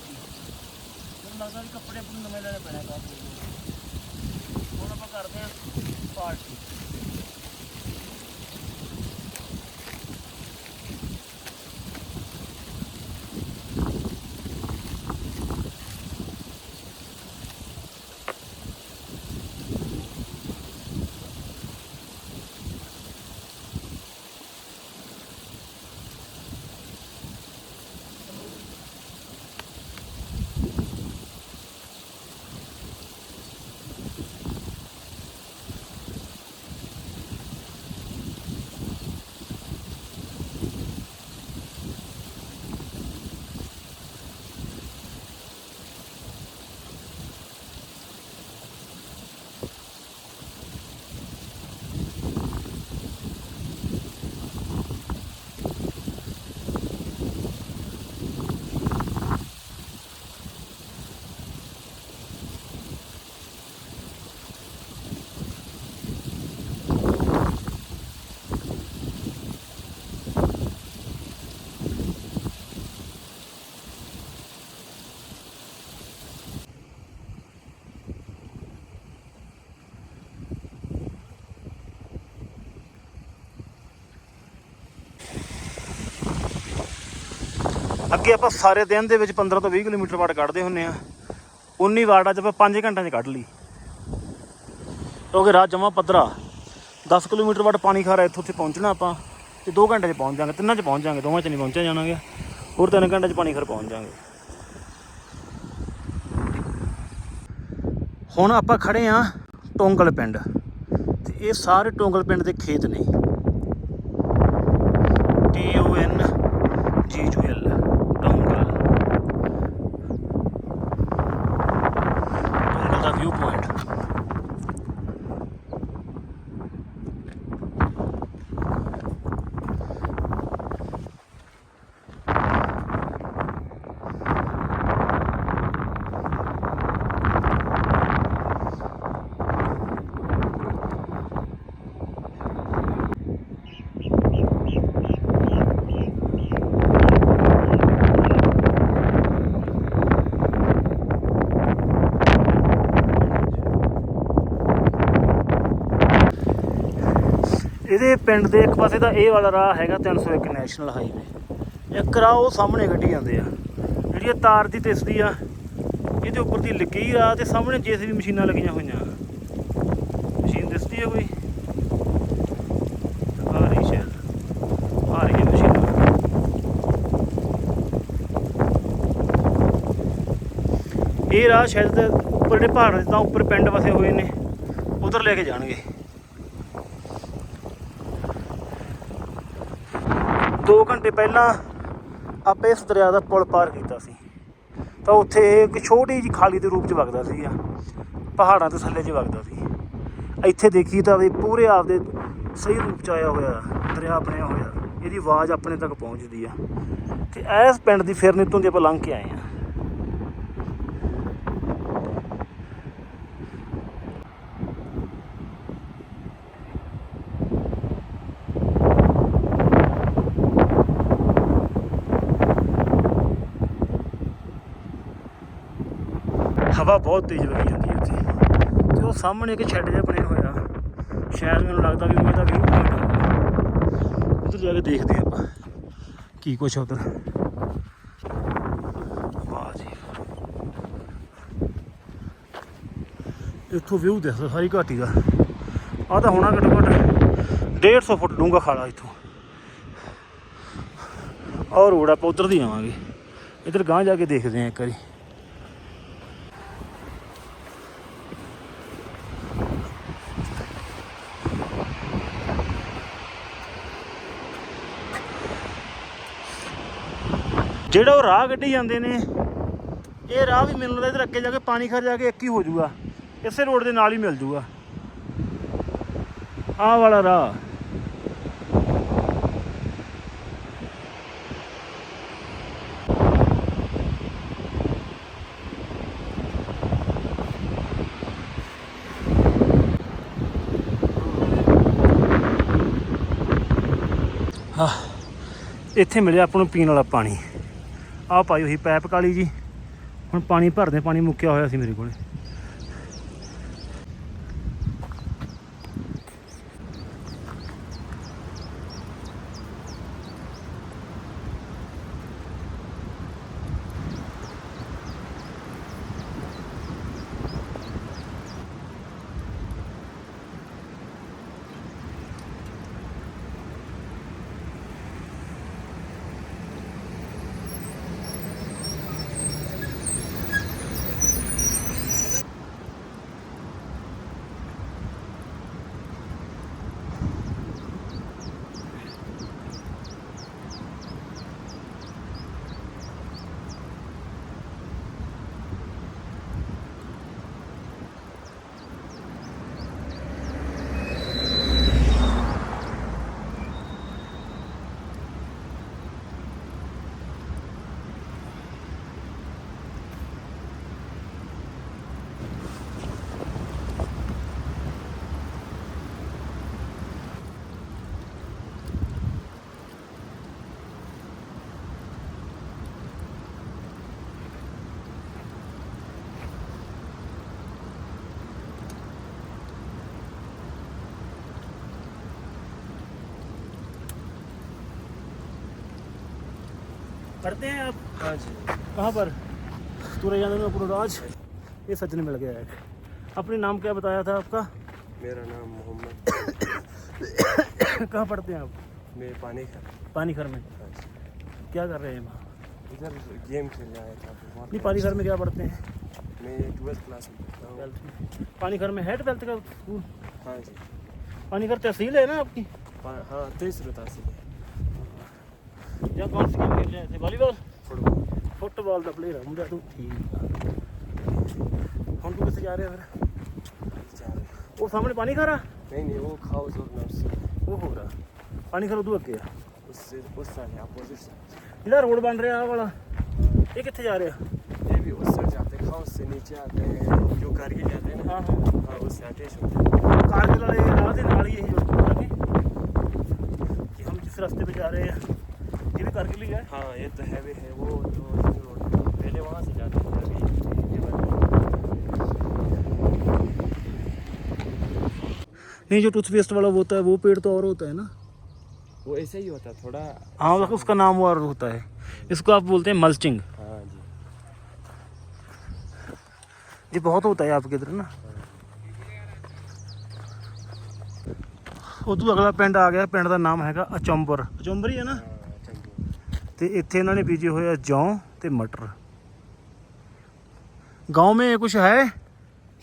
ਮੈਨੂੰ ਲੱਗਦਾ ਵੀ ਕੱਪੜੇ ਆਪਾਂ ਨੂੰ ਨਵੇਂ ਲੈਣੇ ਪੈਣੇ ਕਾਫੀ ਹੁਣ ਆਪਾਂ ਕਰਦੇ ਆਂ ਪਾਰਟੀ ਅੱਗੇ ਆਪਾਂ ਸਾਰੇ ਦਿਨ ਦੇ ਵਿੱਚ 15 ਤੋਂ 20 ਕਿਲੋਮੀਟਰ ਵਾਟ ਕੱਢਦੇ ਹੁੰਨੇ ਆ 19 ਵਾਟ ਅੱਜ ਆਪਾਂ 5 ਘੰਟਿਆਂ 'ਚ ਕੱਢ ਲਈ। ਕਿਉਂਕਿ ਰਾਤ ਜਮਾ ਪੱਧਰਾ। 10 ਕਿਲੋਮੀਟਰ ਵਾਟ ਪਾਣੀ ਖਾ ਰਿਹਾ, ਇੱਥੋਂ ਉੱਥੇ ਪਹੁੰਚਣਾ ਆਪਾਂ ਤੇ 2 ਘੰਟੇ 'ਚ ਪਹੁੰਚ ਜਾਾਂਗੇ ਤਿੰਨਾਂ 'ਚ ਪਹੁੰਚ ਜਾਾਂਗੇ ਦੋਵਾਂ 'ਚ ਨਹੀਂ ਪਹੁੰਚਿਆ ਜਾਣਾਗੇ ਹੋਰ 3 ਘੰਟੇ 'ਚ ਪਾਣੀ ਖਰ ਪਹੁੰਚ ਜਾਾਂਗੇ ਹੁਣ ਆਪਾਂ ਖੜੇ ਆ ਟੋਂਗਲ ਪਿੰਡ। ਤੇ ਇਹ ਸਾਰੇ ਟੋਂਗਲ ਪਿੰਡ ਦੇ ਖੇਤ ਨੇ T O N G U L Tongul Tongul ਦਾ ਵਿਊ ਪੁਆਇੰਟ ਇਹਦੇ ਪਿੰਡ ਦੇ ਇੱਕ ਪਾਸੇ ਤਾਂ ਇਹ ਵਾਲਾ ਰਾਹ ਹੈਗਾ 301 ਨੈਸ਼ਨਲ ਹਾਈਵੇ। ਇੱਕ ਰਾਹ ਉਹ ਸਾਹਮਣੇ ਕੱਢੀ ਜਾਂਦੇ ਆ। ਜਿਹੜੀ ਇਹ ਤਾਰ ਦੀ ਦਿਸਦੀ ਆ, ਇਹਦੇ ਉੱਪਰ ਦੀ ਲੱਗੀ ਆ ਤੇ ਸਾਹਮਣੇ ਜੇਸੀਬੀ ਮਸ਼ੀਨਾਂ ਲੱਗੀਆਂ ਹੋਈਆਂ। ਮਸ਼ੀਨ ਦਿਸਦੀ ਆ ਕੋਈ? ਆ ਰਹੀ ਸ਼ਾਇਦ। ਆ ਰਹੀ ਮਸ਼ੀਨ। ਇਹ ਰਾਹ ਸ਼ਾਇਦ ਉੱਪਰ ਜਿਹੜੇ ਪਹਾੜ ਤਾਂ ਉੱਪਰ ਪਿੰਡ ਵਸੇ ਹੋਏ ਨੇ, ਉਧਰ ਲੈ ਕੇ ਜਾਣਗੇ। 2 ਘੰਟੇ ਪਹਿਲਾਂ ਆਪਾਂ ਇਸ ਦਰਿਆ ਦਾ ਪੁਲ ਪਾਰ ਕੀਤਾ ਸੀ। ਤਾਂ ਉੱਥੇ ਇੱਕ ਛੋਟੀ ਜਿਹੀ ਖਾਲੀ ਦੇ ਰੂਪ 'ਚ ਵਗਦਾ ਸੀਗਾ। ਪਹਾੜਾਂ ਦੇ ਥੱਲੇ 'ਚ ਵਗਦਾ ਸੀ। ਇੱਥੇ ਦੇਖੀ ਤਾਂ ਵੀ ਪੂਰੇ ਆਪਦੇ ਸਹੀ ਰੂਪ 'ਚ ਆਇਆ ਹੋਇਆ, ਦਰਿਆ ਬਣਿਆ ਹੋਇਆ। ਇਹਦੀ ਆਵਾਜ਼ ਆਪਣੇ ਤੱਕ ਪਹੁੰਚਦੀ ਆ। ਤੇ ਇਸ ਪਿੰਡ ਦੀ ਫਿਰਨੀ ਤੋਂ ਦੀ ਆਪਾਂ ਲੰਘ ਕੇ ਆਏ ਆ। ਹਵਾ ਬਹੁਤ ਤੇਜ਼ ਵਗੀ ਜਾਂਦੀ ਹੈ ਉੱਥੇ। ਤੇ ਉਹ ਸਾਹਮਣੇ ਇੱਕ ਛੱਡ ਜਿਹਾ ਬਣਿਆ ਹੋਇਆ। ਸ਼ਾਇਦ ਮੈਨੂੰ ਲੱਗਦਾ ਵੀ ਉਹਦਾ ਵੀ ਜਾ ਕੇ ਦੇਖਦੇ ਹਾਂ ਆਪਾਂ ਕੀ ਕੁਛ ਉਧਰ। ਵਾਹ ਜੀ। ਇੱਥੋਂ ਵਿਊ ਦਿਖਦਾ ਸਾਰੀ ਘਾਟੀ ਦਾ। ਆ ਤਾਂ ਹੋਣਾ ਘੱਟੋ ਘੱਟ 150 ਫੁੱਟ ਡੂੰਘਾ ਖਾਲਾ ਇੱਥੋਂ। ਔਰ ਰੋਡ ਆਪਾਂ ਉਧਰ ਦੀ ਆਵਾਂਗੇ। ਇੱਧਰ ਗਾਂਹ ਜਾ ਕੇ ਦੇਖਦੇ ਹਾਂ ਇੱਕ ਵਾਰੀ। ਜਿਹੜਾ ਉਹ ਰਾਹ ਕੱਢੀ ਜਾਂਦੇ ਨੇ, ਇਹ ਰਾਹ ਵੀ ਮੈਨੂੰ ਲੱਗਦਾ ਇੱਧਰ ਅੱਗੇ ਜਾ ਕੇ ਪਾਣੀ ਖਰ ਜਾ ਕੇ ਇੱਕ ਹੀ ਹੋ ਜਾਊਗਾ। ਇਸੇ ਰੋਡ ਦੇ ਨਾਲ ਹੀ ਮਿਲ ਜਾਊਗਾ। ਆਹ ਵਾਲਾ ਰਾਹ। ਇੱਥੇ ਮਿਲਿਆ ਆਪਾਂ ਨੂੰ ਪੀਣ ਵਾਲਾ ਪਾਣੀ। ਆਹ ਪਾਈ ਹੋਈ ਪੈਪ ਕਾਲੀ ਜੀ। ਹੁਣ ਪਾਣੀ ਭਰਦੇ, ਪਾਣੀ ਮੁੱਕਿਆ ਹੋਇਆ ਸੀ ਮੇਰੇ ਕੋਲੇ। पढ़ते हैं आप। हाँ जी कहाँ पर? तुरैयान में पुरराज ये सज्जन मिल गया है अपने नाम क्या बताया था आपका? मेरा नाम मोहम्मद। कहाँ पढ़ते हैं आप? मैं पानी का पानी घर में। हाँ क्या कर रहे हैं वहाँ? इधर गेम आया था तो नहीं पानी घर में क्या पढ़ते हैं? मैं ट्वेल्थ क्लास में पढ़ता हूँ। पानी घर में है ट्वेल्थ का स्कूल हाँ जी। पानी घर तहसील है ना आपकी? हाँ तेईस रोता से ਫੁੱਟਬਾਲ ਦਾ ਪਲੇਅਰ ਹੁੰਦਾ ਤੂੰ ਠੀਕ ਹੁਣ ਤੂੰ ਕਿੱਥੇ ਜਾ ਰਿਹਾ ਫਿਰ ਉਹ ਸਾਹਮਣੇ ਪਾਣੀ ਖਾ ਰਹਾ नहीं नहीं वो खाओ जोर ना उससे ਉਹ ਹੋ ਰਹਾ ਪਾਣੀ ਖਾ ਉਦੋਂ ਅੱਗੇ ਆ उससे उस साइड है अपोजिट साइड ਰੋਡ ਬਣ ਰਿਹਾ ਆ ਵਾਲਾ ਇਹ ਕਿੱਥੇ ਜਾ ਰਿਹਾ ये भी उस साइड जाते हैं खाओ उससे नीचे आते हैं जो करके जाते हैं ਹਾਂ ਹਾਂ हाँ उससे अटैच होते हैं कारगिल वाले राह ਦੇ ਨਾਲ ਹੀ ਇਹ ਰੋਡ ਆ ਕਿ हम जिस रास्ते पे जा रहे हैं ये भी कारगिल ही है हाँ ये तो हैवी है वो तो रिंग रोड है। पहले वहाँ से जाते थे अभी ये वाला। नहीं जो टूथपेस्ट वाला वो होता है वो पेड़ तो और होता है ना वो ऐसे ही होता है थोड़ा हाँ उसका नाम और होता है इसको आप बोलते हैं मल्चिंग हाँ जी ये बहुत होता है आपके इधर ना ਉਦੋਂ ਅਗਲਾ ਪਿੰਡ ਆ ਗਿਆ ਪਿੰਡ ਦਾ ਨਾਮ ਹੈਗਾ ਅਚੰਬਰ ਅਚੰਬਰ ਹੀ ਹੈ ਨਾ हाँ चंदू ਤੇ ਇੱਥੇ ਇਹਨਾਂ ਨੇ ਬੀਜੇ ਹੋਏ ਆ ਜੌਂ ਤੇ ਮਟਰ गांव में कुछ है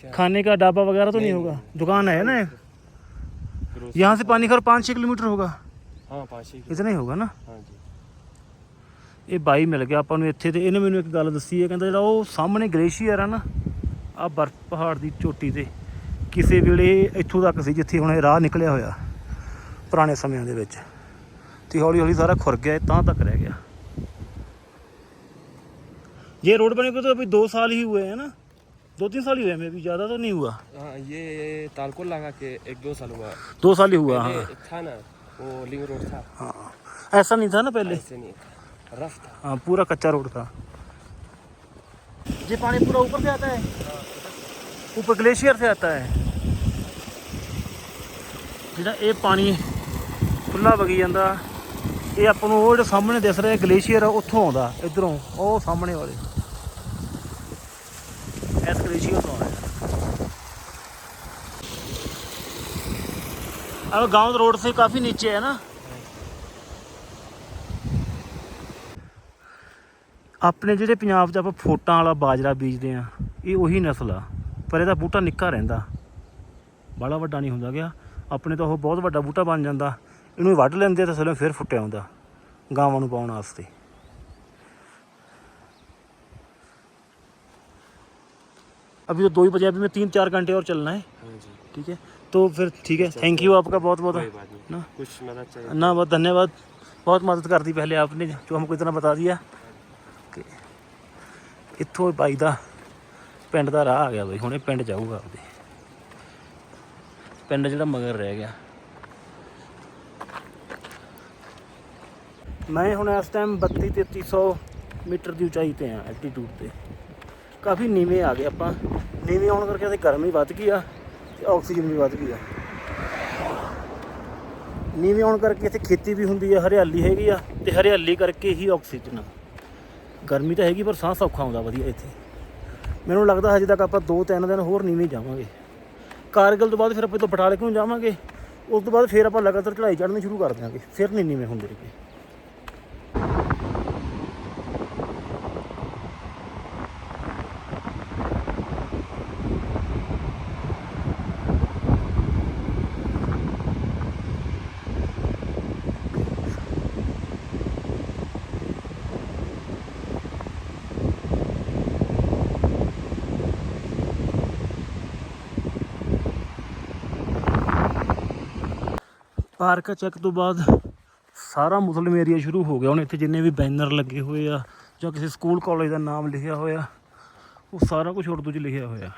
क्या खाने का ढाबा वगैरह तो नहीं नहीं, होगा दुकान है ना ग्रोसरी- यहाँ से पानी घर पाँच छः किलोमीटर होगा हाँ पाँच ही की इतना ही होगा ना हाँ जी ਇਹ ਬਾਈ ਮਿਲ ਗਿਆ ਆਪਾਂ ਨੂੰ ਇੱਥੇ ਤੇ ਇਹਨੇ ਮੈਨੂੰ ਇੱਕ ਗੱਲ ਦੱਸੀ ਹੈ ਕਹਿੰਦਾ ਜਿਹੜਾ ਉਹ ਸਾਹਮਣੇ ਗਲੇਸ਼ੀਅਰ ਆ ਨਾ ਆ ਬਰਫ਼ ਪਹਾੜ ਦੀ ਚੋਟੀ ਤੇ ਕਿਸੇ ਵੇਲੇ ਇੱਥੋਂ ਤੱਕ ਸੀ ਜਿੱਥੇ ਹੁਣ ਇਹ ਰਾਹ ਨਿਕਲਿਆ ਹੋਇਆ ਪੁਰਾਣੇ ਸਮਿਆਂ ਦੇ ਵਿੱਚ ਤੇ ਹੌਲੀ ਹੌਲੀ ਸਾਰਾ ਖੁਰ ਗਿਆ ਇਹ ਤਾਂ ਤੱਕ ਰਹਿ ਗਿਆ ये रोड बने को तो अभी दो साल ही हुए हैं ना दो तीन साल ही हुए हैं अभी ज़्यादा तो नहीं हुआ हाँ ये तालकोल लगा के एक दो साल हुआ दो साल ही हुआ हाँ पहले था ना वो लिंग रोड था हाँ ऐसा नहीं था ना पहले ऐसे नहीं था रफ था हाँ पूरा कच्चा रोड था ये पानी पूरा ऊपर से आता है ऊपर ग्लेशियर से आता है ਜਿਹੜਾ ਇਹ ਪਾਣੀ ਖੁੱਲਾ ਵਗੀ ਜਾਂਦਾ ਇਹ ਆਪਾਂ ਨੂੰ ਉਹ ਜਿਹੜਾ ਸਾਹਮਣੇ ਦਿਸ ਰਿਹਾ ਗਲੇਸ਼ੀਅਰ ਆ ਉੱਥੋਂ ਆਉਂਦਾ ਇਧਰੋਂ ਉਹ ਸਾਹਮਣੇ ਵਾਲੇ ਇਸ ਗਲੇਸ਼ੀਅਰ ਤੋਂ ਆਉਂਦਾ अब गांव रोड से काफी नीचे है ना ਆਪਣੇ ਜਿਹੜੇ ਪੰਜਾਬ 'ਚ ਆਪਾਂ ਫੋਟਾਂ ਵਾਲਾ ਬਾਜਰਾ ਬੀਜਦੇ ਆ ਇਹ ਉਹੀ ਨਸਲ ਆ ਪਰ ਇਹਦਾ ਬੂਟਾ ਨਿੱਕਾ ਰਹਿੰਦਾ ਬੜਾ ਵੱਡਾ ਨਹੀਂ ਹੁੰਦਾ ਗਿਆ ਆਪਣੇ ਤਾਂ ਉਹ ਬਹੁਤ ਵੱਡਾ ਬੂਟਾ ਬਣ ਜਾਂਦਾ ਇਹਨੂੰ ਵੱਢ ਲੈਂਦੇ ਤਾਂ ਥੱਲੇ ਫਿਰ ਫੁੱਟਿਆ ਹੁੰਦਾ ਗਾਵਾਂ ਨੂੰ ਪਾਉਣ ਵਾਸਤੇ अभी तो दो ही बजे अभी मैं तीन चार घंटे और चलना है हाँ जी ठीक है तो फिर ठीक है थैंक यू आपका बहुत बहुत कोई बात नहीं ना कुछ मदद चाहिए ना बहुत धन्यवाद बहुत मदद कर दी पहले आपने जो हमको इतना बता दिया ਕਿ ਇੱਥੋਂ ਬਾਈ ਦਾ ਪਿੰਡ ਦਾ ਰਾਹ ਆ ਗਿਆ ਬਈ ਹੁਣੇ ਪਿੰਡ ਜਾਊਗਾ ਆਪਦੇ ਪਿੰਡ ਜਿਹੜਾ ਮਗਰ ਰਹਿ ਗਿਆ ਮੈਂ ਹੁਣ ਇਸ ਟਾਈਮ 32 3300 ਮੀਟਰ ਦੀ ਉਚਾਈ ਤੇ ਆ ਐਲਟੀਟਿਊਡ ਤੇ। ਕਾਫੀ ਨੀਵੇਂ ਆ ਗਏ ਆਪਾਂ। ਨੀਵੇਂ ਆਉਣ ਕਰਕੇ ਤੇ ਗਰਮੀ ਵੱਧ ਗਈ ਆ ਤੇ ਆਕਸੀਜਨ ਵੀ ਵੱਧ ਗਈ ਆ। ਨੀਵੇਂ ਆਉਣ ਕਰਕੇ ਇੱਥੇ ਖੇਤੀ ਵੀ ਹੁੰਦੀ ਆ, ਹਰਿਆਲੀ ਹੈਗੀ ਆ ਤੇ ਹਰਿਆਲੀ ਕਰਕੇ ਹੀ ਆਕਸੀਜਨ ਆ। ਗਰਮੀ ਤਾਂ ਹੈਗੀ, ਪਰ ਸਾਹ ਸੌਖਾ ਆਉਂਦਾ ਵਧੀਆ ਇੱਥੇ। ਮੈਨੂੰ ਲੱਗਦਾ ਹਜੇ ਤੱਕ ਆਪਾਂ 2-3 ਦਿਨ ਹੋਰ ਨੀਵੇਂ ਜਾਵਾਂਗੇ। ਕਾਰਗਲ ਤੋਂ ਬਾਅਦ ਫਿਰ ਆਪਾਂ ਤੋਂ ਬਟਾਲੇ ਨੂੰ ਜਾਵਾਂਗੇ? ਉਸ ਤੋਂ ਬਾਅਦ ਫਿਰ ਆਪਾਂ ਲਗਾਤਾਰ ਚੜ੍ਹਾਈ ਚੜ੍ਹਨੀ ਸ਼ੁਰੂ ਕਰ ਦਿਆਂਗੇ। ਫਿਰ ਨਹੀਂ ਨੀਵੇਂ ਹੁੰਦੇ ਰਹੇ ਪਾਰਕ ਚੈੱਕ ਤੋਂ ਬਾਅਦ ਸਾਰਾ ਮੁਸਲਿਮ ਏਰੀਆ ਸ਼ੁਰੂ ਹੋ ਗਿਆ। ਹੁਣ ਇੱਥੇ ਜਿੰਨੇ ਵੀ ਬੈਨਰ ਲੱਗੇ ਹੋਏ ਆ ਜਾਂ ਕਿਸੇ ਸਕੂਲ, ਕਾਲਜ ਦਾ ਨਾਮ ਲਿਖਿਆ ਹੋਇਆ, ਉਹ ਸਾਰਾ ਕੁਝ ਉਰਦੂ 'ਚ ਲਿਖਿਆ ਹੋਇਆ।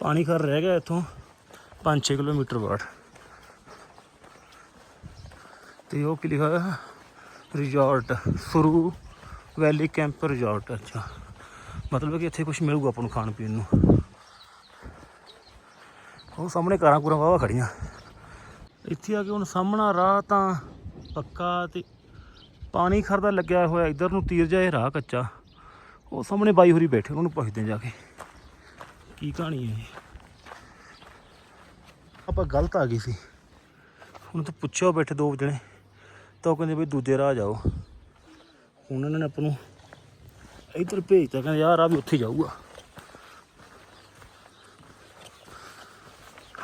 ਪਾਣੀ ਘਰ ਰਹਿ ਗਿਆ ਇੱਥੋਂ 5-6 ਕਿਲੋਮੀਟਰ ਬਾਅਦ। ਤੇ ਉਹ ਕੀ ਲਿਖਿਆ ਹੋਇਆ? ਰਿਜ਼ੋਰਟ, ਸੁਰੂ ਵੈਲੀ ਕੈਂਪ ਰਿਜ਼ੋਰਟ, ਅੱਛਾ। ਮਤਲਬ ਕਿ ਇੱਥੇ ਕੁਝ ਮਿਲੂਗਾ ਆਪਾਂ ਨੂੰ ਖਾਣ ਪੀਣ ਨੂੰ। ਉਹ ਸਾਹਮਣੇ ਕਾਰਾਂ ਕੁਰਾਂ ਵਾਵਾ ਖੜੀਆਂ। ਇੱਥੇ ਆ ਕੇ ਹੁਣ ਸਾਹਮਣਾ ਰਾਹ ਤਾਂ ਪੱਕਾ ਤੇ ਪਾਣੀ ਖਰਦਾ ਲੱਗਿਆ ਹੋਇਆ, ਇਧਰ ਨੂੰ ਤੀਰ ਜਾਏ ਰਾਹ ਕੱਚਾ। ਉਹ ਸਾਹਮਣੇ ਬਾਈ ਹੋਰੀ ਬੈਠੇ, ਉਹਨਾਂ ਨੂੰ ਪੁੱਛਦੇ ਜਾ ਕੇ। ਕੀ ਕਹਾਣੀ ਹੈ ਇਹ? ਆਪਾਂ ਗਲਤ ਆ ਗਏ ਸੀ। ਹੁਣ ਤਾਂ ਪੁੱਛਿਆ ਬੈਠੇ ਦੋ ਜਣੇ, ਤਾਂ ਉਹ ਕਹਿੰਦੇ ਬਈ ਦੂਜੇ ਰਾਹ ਜਾਓ। ਹੁਣ ਉਹਨਾਂ ਨੇ ਆਪਾਂ ਨੂੰ ਇੱਧਰ ਭੇਜਤਾ, ਕਹਿੰਦੇ ਯਾਰ ਆ ਵੀ ਉੱਥੇ ਜਾਊਗਾ।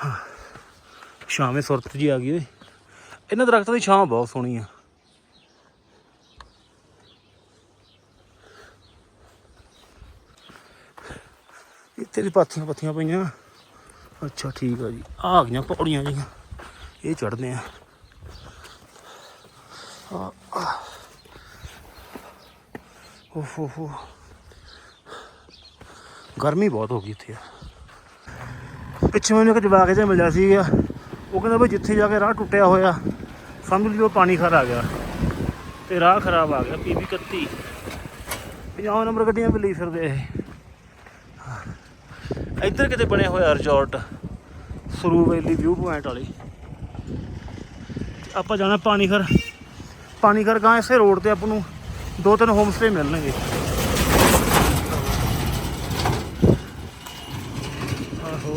ਹਾਂ। ਛਾਵੇਂ ਸੁਰਤ ਜੀ ਆ ਗਈ ਓਏ। ਇਹਨਾਂ ਦਰਖਤਾਂ ਦੀ ਛਾਂ ਬਹੁਤ ਸੋਹਣੀ ਆ। ਇੱਥੇ ਦੀ ਪਾਥੀਆਂ ਪੱਥੀਆਂ ਪਈਆਂ। ਅੱਛਾ, ਠੀਕ ਆ ਜੀ। ਆ ਗਈਆਂ ਪੌੜੀਆਂ ਜੀਆਂ ਇਹ ਚੜਦੇ ਆ। ਆ ਆ। ਓਹ ਹੋ ਹੋ। ਗਰਮੀ ਬਹੁਤ ਹੋ ਗਈ ਇੱਥੇ ਪਿੱਛੇ ਮੈਨੂੰ ਇੱਕ ਜਵਾਕ ਜਿਹਾ ਮਿਲਿਆ ਸੀਗਾ। ਉਹ ਕਹਿੰਦਾ ਬਈ ਜਿੱਥੇ ਜਾ ਕੇ ਰਾਹ ਟੁੱਟਿਆ ਹੋਇਆ, ਸਮਝ ਲਿਓ ਪਾਣੀ ਖਰ ਆ ਗਿਆ ਤੇ ਰਾਹ ਖਰਾਬ ਆ ਗਿਆ ਪੀਬੀ 31 50 ਨੰਬਰ ਗੱਡੀਆਂ ਵੀ ਲਈ ਫਿਰਦੇ ਇਹ। ਇੱਧਰ ਕਿਤੇ ਬਣਿਆ ਹੋਇਆ resort Suru valley view point ਵਾਲੀ। ਆਪਾਂ ਜਾਣਾ ਪਾਣੀ ਖਰ ਪਾਣੀ ਖਰ ਗਾਂ ਇਸੇ ਰੋਡ ਤੇ ਆਪਾਂ ਨੂੰ ਦੋ ਤਿੰਨ ਹੋਮ ਸਟੇ ਮਿਲਣਗੇ ਆਹੋ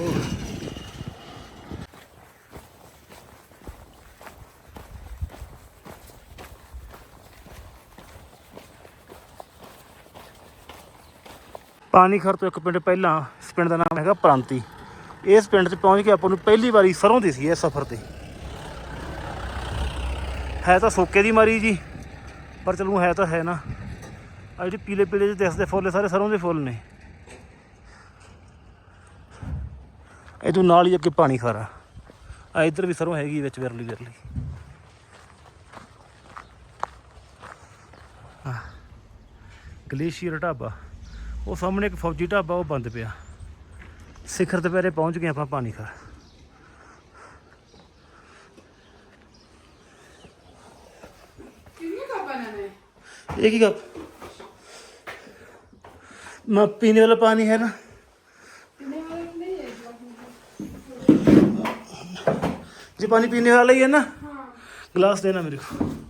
ਪਾਣੀਖਰ ਤੋਂ ਇੱਕ ਪਿੰਡ ਪਹਿਲਾਂ, ਇਸ ਪਿੰਡ ਦਾ ਨਾਮ ਹੈਗਾ ਪ੍ਰਾਂਤੀ। ਇਸ ਪਿੰਡ 'ਚ ਪਹੁੰਚ ਕੇ ਆਪਾਂ ਨੂੰ ਪਹਿਲੀ ਵਾਰੀ ਸਰੋਂ ਦੀ ਸੀ ਇਸ ਸਫ਼ਰ ਤੇ। ਹੈ ਤਾਂ ਸੋਕੇ ਦੀ ਮਾਰੀ ਜੀ, ਪਰ ਚਲੋ ਹੈ ਤਾਂ ਹੈ ਨਾ। ਆ ਜਿਹੜੇ ਪੀਲੇ ਪੀਲੇ ਜਿਹੇ ਦਿਸਦੇ ਫੁੱਲ ਸਾਰੇ ਸਰੋਂ ਦੇ ਫੁੱਲ ਨੇ। ਇਹ ਤੋਂ ਨਾਲ ਹੀ ਅੱਗੇ ਪਾਣੀ ਖਾਰਾ ਆ ਇੱਧਰ ਵੀ ਸਰੋਂ ਹੈਗੀ ਵਿੱਚ ਵਿਰਲੀ ਵਿਰਲੀ। ਗਲੇਸ਼ੀਅਰ ਢਾਬਾ। ਉਹ ਸਾਹਮਣੇ ਇੱਕ ਫੌਜੀ ਢਾਬਾ ਉਹ ਬੰਦ ਪਿਆ। ਸਿਖਰ ਦੁਪਹਿਰੇ ਪਹੁੰਚ ਗਏ ਆਪਾਂ ਪਾਣੀ ਖਰ ਇਹ ਕੀ ਕੱਪ। ਮੈਂ ਪੀਣੇ ਵਾਲਾ ਪਾਣੀ ਹੈ ਨਾ। ਜੀ। ਪਾਣੀ ਪੀਣੇ ਵਾਲਾ ਹੀ ਹੈ ਨਾ। ਗਲਾਸ ਦੇਣਾ ਮੇਰੇ ਕੋਲ।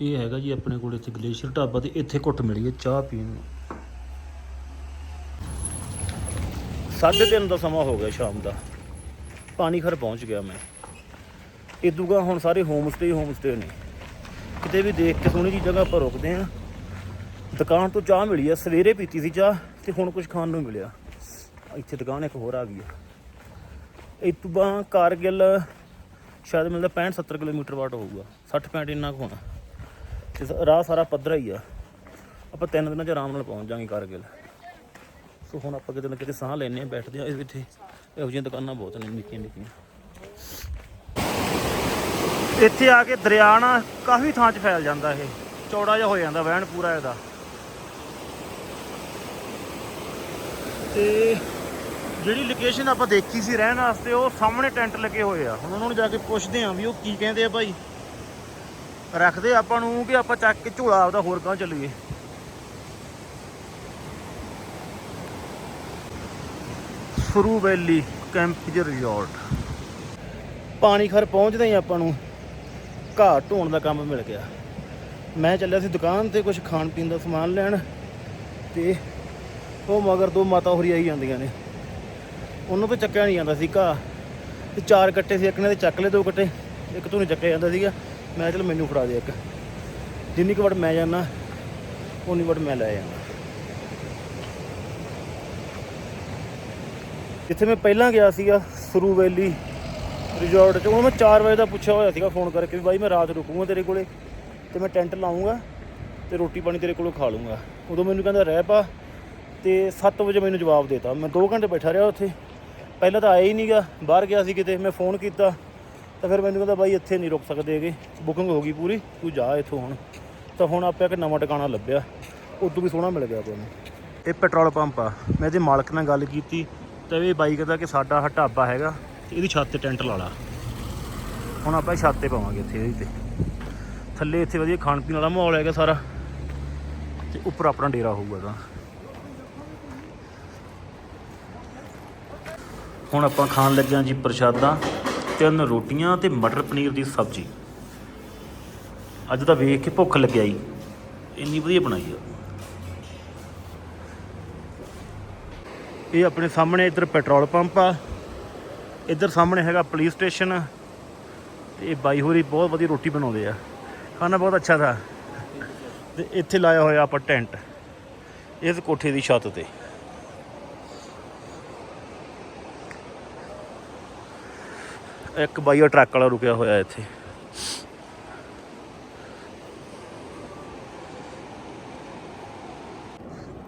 ਇਹ ਹੈਗਾ ਜੀ ਆਪਣੇ ਕੋਲ ਇੱਥੇ ਗਲੇਸ਼ੀਅਰ ਢਾਬਾ ਤੇ ਇੱਥੇ ਘੁੱਟ ਮਿਲੀ ਹੈ ਚਾਹ ਪੀਣ ਨੂੰ। ਸਾਢੇ ਤਿੰਨ ਦਾ ਸਮਾਂ ਹੋ ਗਿਆ ਸ਼ਾਮ ਦਾ। ਪਾਣੀ ਖਰ ਪਹੁੰਚ ਗਿਆ ਮੈਂ। ਇਦੂਗਾ ਹੁਣ ਸਾਰੇ ਹੋਮ ਸਟੇ ਹੋਮ ਸਟੇ ਨੇ। ਕਿਤੇ ਵੀ ਦੇਖ ਕੇ ਸੋਹਣੀ ਜੀ ਜਗ੍ਹਾ ਆਪਾਂ ਰੁਕਦੇ ਆ ਦੁਕਾਨ ਤੋਂ ਚਾਹ ਮਿਲੀ ਆ, ਸਵੇਰੇ ਪੀਤੀ ਸੀ ਚਾਹ ਤੇ ਹੁਣ ਕੁਝ ਖਾਣ ਨੂੰ ਮਿਲਿਆ। ਇੱਥੇ ਦੁਕਾਨ ਇੱਕ ਹੋਰ ਆ ਗਈ ਆ। ਇਤੂਬਾ ਕਾਰਗਿਲ, ਸ਼ਾਇਦ ਮਿਲਦਾ 65 70 ਕਿਲੋਮੀਟਰ ਵਾਟ ਹੋਊਗਾ। 60 65 ਇੰਨਾ ਕੁ ਹੋਣਾ। ਰਾਹ ਸਾਰਾ ਪੱਧਰਾ ਹੀ ਆ। ਆਪਾਂ ਤਿੰਨ ਦਿਨਾਂ ਚ ਆਰਾਮ ਨਾਲ ਪਹੁੰਚ ਜਾਾਂਗੇ ਕਾਰਗਿਲ ਸੋ ਹੁਣ ਆਪਾਂ ਕਿਤੇ ਨਾ ਕਿਤੇ ਸਾਹ ਲੈਣੇ ਆ ਬੈਠਦੇ ਆ ਇਹ ਵਿੱਚ ਇਹੋ ਜਿਹੀਆਂ ਦੁਕਾਨਾਂ ਬਹੁਤ ਨੇ, ਨਿੱਕੀਆਂ ਨਿੱਕੀਆਂ। ਇੱਥੇ ਆ ਕੇ ਦਰਿਆ ਨਾ ਕਾਫੀ ਥਾਂ 'ਚ ਫੈਲ ਜਾਂਦਾ ਇਹ। ਚੌੜਾ ਜਿਹਾ ਹੋ ਜਾਂਦਾ, ਵਹਿਣ ਪੂਰਾ ਇਹਦਾ। ਤੇ ਜਿਹੜੀ ਲੋਕੇਸ਼ਨ ਆਪਾਂ ਦੇਖੀ ਸੀ ਰਹਿਣ ਵਾਸਤੇ, ਉਹ ਸਾਹਮਣੇ ਟੈਂਟ ਲੱਗੇ ਹੋਏ ਆ। ਹੁਣ ਉਹਨਾਂ ਨੂੰ ਜਾ ਕੇ ਪੁੱਛਦੇ ਆ ਵੀ ਉਹ ਕੀ ਕਹਿੰਦੇ ਆ ਭਾਈ। ਰੱਖਦੇ ਆਪਾਂ ਨੂੰ ਕਿ ਆਪਾਂ ਚੱਕ ਕੇ ਝੋਲਾ ਆਪਦਾ ਹੋਰ ਕਾਂ ਚੱਲੀਏ। ਫਰੂ ਵੈਲੀ ਕੈਂਪਜ ਰਿਜ਼ੋਰਟ ਪਾਣੀ ਖਰ ਪਹੁੰਚਦੇ ਹੀ ਆਪਾਂ ਨੂੰ ਘਾਹ ਢੋਣ ਦਾ ਕੰਮ ਮਿਲ ਗਿਆ। ਮੈਂ ਚੱਲਿਆ ਸੀ ਦੁਕਾਨ ਤੇ ਕੁਝ ਖਾਣ ਪੀਣ ਦਾ ਸਮਾਨ ਲੈਣ ਤੇ ਉਹ ਮਗਰ ਦੋ ਮਾਤਾ ਹੋਰੀ ਆਈ ਜਾਂਦੀਆਂ ਨੇ। ਉਹਨੂੰ ਤੋਂ ਚੱਕਿਆ ਨਹੀਂ ਜਾਂਦਾ ਸੀ ਘਾਹ। ਤੇ ਚਾਰ ਕੱਟੇ ਸੀ, ਇੱਕ ਨੇ ਤੇ ਚੱਕ ਲਏ ਦੋ ਕੱਟੇ, ਇੱਕ ਤੋਂ ਨਹੀਂ ਚੱਕਿਆ ਜਾਂਦਾ ਸੀਗਾ। ਮੈਂ ਚਲ ਮੈਨੂੰ ਫੜਾ ਦੇ ਇੱਕ। ਜਿੰਨੀ ਕੁ ਵਟ ਮੈਂ ਜਾਣਾ ਉਨੀ ਵਟ ਮੈਂ ਲੈ ਜਾਣਾ ਜਿੱਥੇ ਮੈਂ ਪਹਿਲਾਂ ਗਿਆ ਸੀਗਾ ਸਰੂ ਵੈਲੀ ਰਿਜ਼ੋਰਟ 'ਚ ਉਹ ਮੈਂ 4 ਵਜੇ ਦਾ ਪੁੱਛਿਆ ਹੋਇਆ ਸੀਗਾ ਫੋਨ ਕਰਕੇ ਵੀ ਬਾਈ ਮੈਂ ਰਾਤ ਰੁਕੂਗਾ ਤੇਰੇ ਕੋਲੇ ਤੇ ਮੈਂ ਟੈਂਟ ਲਾਉਂਗਾ ਤੇ ਰੋਟੀ ਪਾਣੀ ਤੇਰੇ ਕੋਲੋਂ ਖਾ ਲੂੰਗਾ ਉਦੋਂ ਮੈਨੂੰ ਕਹਿੰਦਾ ਰਹਿ ਪਾ ਤੇ 7 ਵਜੇ ਮੈਨੂੰ ਜਵਾਬ ਦੇਤਾ। ਮੈਂ 2 ਘੰਟੇ ਬੈਠਾ ਰਿਹਾ ਉੱਥੇ। ਪਹਿਲਾਂ ਤਾਂ ਆਇਆ ਹੀ ਨਹੀਂਗਾ ਬਾਹਰ ਗਿਆ ਸੀ ਕਿਤੇ, ਮੈਂ ਫੋਨ ਕੀਤਾ। ਤਾਂ ਫਿਰ ਮੈਨੂੰ ਕਹਿੰਦਾ ਬਾਈ ਇੱਥੇ ਨਹੀਂ ਰੁਕ ਸਕਦੇ ਹੈਗੇ ਬੁਕਿੰਗ ਹੋ ਗਈ ਪੂਰੀ, ਤੂੰ ਜਾ ਇੱਥੋਂ ਹੁਣ। ਤਾਂ ਹੁਣ ਆਪਾਂ ਇੱਕ ਨਵਾਂ ਟਿਕਾਣਾ ਲੱਭਿਆ ਉਦੋਂ ਵੀ ਸੋਹਣਾ ਮਿਲ ਗਿਆ ਤੁਹਾਨੂੰ ਇਹ ਪੈਟਰੋਲ ਪੰਪ ਆ। ਮੈਂ ਇਹਦੇ ਮਾਲਕ ਨਾਲ ਗੱਲ ਕੀਤੀ, ਤਾਂ ਇਹ ਬਾਈ ਕਹਿੰਦਾ ਕਿ ਸਾਡਾ ਆਹ ਢਾਬਾ ਹੈਗਾ, ਤੇ ਇਹਦੀ ਛੱਤ ਤੇ ਟੈਂਟ ਲਾ ਲਾ। ਹੁਣ ਆਪਾਂ ਇਹ ਛੱਤ ਤੇ ਪਾਵਾਂਗੇ ਇੱਥੇ ਇਹਦੇ ਤੇ। ਥੱਲੇ ਇੱਥੇ ਵਧੀਆ ਖਾਣ ਪੀਣ ਵਾਲਾ ਮਾਹੌਲ ਹੈਗਾ ਸਾਰਾ, ਤੇ ਉੱਪਰ ਆਪਣਾ ਡੇਰਾ ਹੋਊਗਾ ਤਾਂ ਹੁਣ ਆਪਾਂ ਖਾਣ ਲੱਗਿਆ ਜੀ ਪ੍ਰਸ਼ਾਦਾ। ਤਿੰਨ ਰੋਟੀਆਂ ਤੇ ਮਟਰ ਪਨੀਰ ਦੀ ਸਬਜ਼ੀ। ਅੱਜ ਤਾਂ ਵੇਖ ਕੇ ਭੁੱਖ ਲੱਗਿਆ ਹੀ ਇੰਨੀ ਵਧੀਆ ਬਣਾਈ ਆ। ਇਹ ਆਪਣੇ ਸਾਹਮਣੇ ਇੱਧਰ ਪੈਟਰੋਲ ਪੰਪ ਆ। ਇੱਧਰ ਸਾਹਮਣੇ ਹੈਗਾ ਪੁਲਿਸ ਸਟੇਸ਼ਨ। ਤੇ ਇਹ ਬਾਈ ਹੋਰੀ ਬਹੁਤ ਵਧੀਆ ਰੋਟੀ ਬਣਾਉਂਦੇ ਆ। ਖਾਣਾ ਬਹੁਤ ਅੱਛਾ ਥਾ। ਤੇ ਇੱਥੇ ਲਾਇਆ ਹੋਇਆ ਆਪਾਂ ਟੈਂਟ। ਇਸ ਕੋਠੇ ਦੀ ਛੱਤ ਤੇ। ਇੱਕ ਬਾਈ ਉਹ ਟਰੱਕ ਵਾਲਾ ਰੁਕਿਆ ਹੋਇਆ ਇੱਥੇ।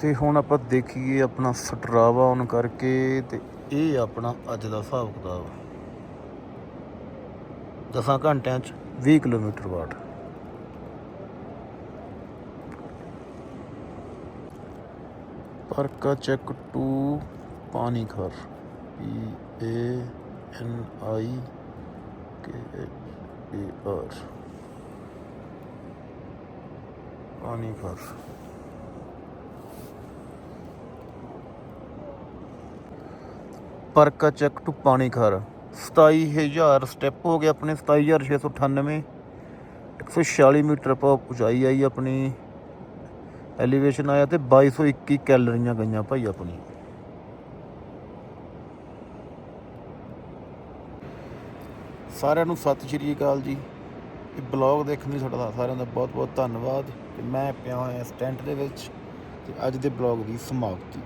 ਤੇ ਹੁਣ ਆਪਾਂ ਦੇਖੀਏ ਆਪਣਾ ਸਟਰਾਵਾ ਔਨ ਕਰਕੇ ਤੇ ਇਹ ਆਪਣਾ ਅੱਜ ਦਾ ਹਿਸਾਬ ਕਿਤਾਬ। ਦਸਾਂ ਘੰਟਿਆਂ ਚ 20 ਕਿਲੋਮੀਟਰ ਵਾਟ। ਪਰਕਾ ਚੈੱਕ ਟੂ ਪਾਣੀ ਘਰ ਪੀ ਏ ਐਨ ਆਈ ਕੇ ਏ ਆਰ ਪਾਣੀ ਖਰ ਪਰਕਾ ਚੈੱਕ ਟੂ ਪਾਣੀ ਖਰ 27000 ਸਟੈਪ ਹੋ ਗਏ ਆਪਣੇ 27698 146 ਮੀਟਰ ਪਰ ਉਚਾਈ ਆਈ ਆਪਣੀ। ਐਲੀਵੇਸ਼ਨ ਆਇਆ ਤੇ 2221 ਕੈਲਰੀਆਂ ਗਈਆਂ ਭਾਈ ਆਪਣੀ। ਸਾਰਿਆਂ ਨੂੰ ਸਤਿ ਸ਼੍ਰੀ ਅਕਾਲ ਜੀ। ਇਹ ਬਲੌਗ ਦੇਖਣ ਲਈ ਤੁਹਾਡਾ ਸਾਰਿਆਂ ਦਾ ਬਹੁਤ ਬਹੁਤ ਧੰਨਵਾਦ ਤੇ ਮੈਂ ਪਿਆ ਹੋਇਆ ਟੈਂਟ ਦੇ ਵਿੱਚ ਤੇ ਅੱਜ ਦੇ ਬਲੌਗ ਦੀ ਸਮਾਪਤੀ।